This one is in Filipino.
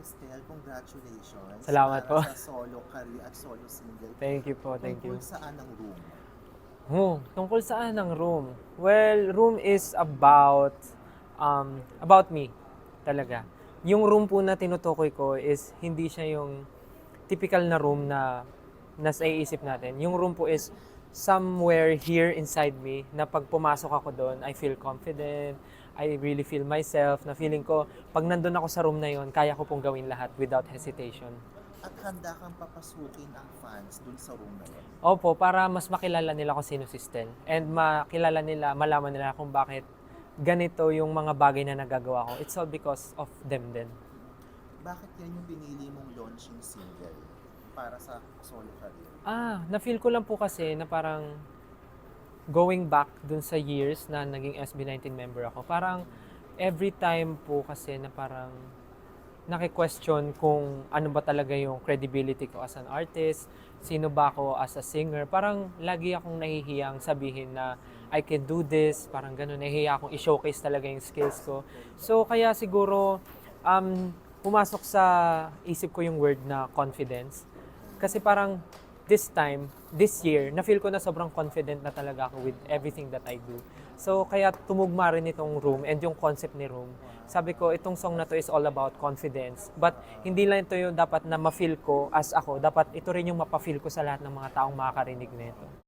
Cristel, congratulations. Salamat para po. sa solo career at solo single. Thank you po, thank you. Tungkol saan ang room? Oh, tungkol saan ang room? Well, room is about um, about me talaga. Yung room po na tinutukoy ko is hindi siya yung typical na room na nasa iisip natin. Yung room po is somewhere here inside me na pag pumasok ako doon, I feel confident, I really feel myself, na feeling ko, pag nandun ako sa room na yon kaya ko pong gawin lahat without hesitation. At handa kang papasukin ang fans dun sa room na yun. Opo, para mas makilala nila kung sino si Stel. And makilala nila, malaman nila kung bakit ganito yung mga bagay na nagagawa ko. It's all because of them din. Bakit yan yung pinili mong launching single para sa career? Ah, na-feel ko lang po kasi na parang going back dun sa years na naging SB19 member ako. Parang every time po kasi na parang naki-question kung ano ba talaga yung credibility ko as an artist, sino ba ako as a singer. Parang lagi akong nahihiyang sabihin na I can do this, parang ganun, nahihiya akong i-showcase talaga yung skills ko. So kaya siguro um, pumasok sa isip ko yung word na confidence. Kasi parang this time, this year, na-feel ko na sobrang confident na talaga ako with everything that I do. So, kaya tumugma rin itong room and yung concept ni room. Sabi ko, itong song na to is all about confidence. But hindi lang ito yung dapat na ma-feel ko as ako. Dapat ito rin yung mapa-feel ko sa lahat ng mga taong makakarinig nito.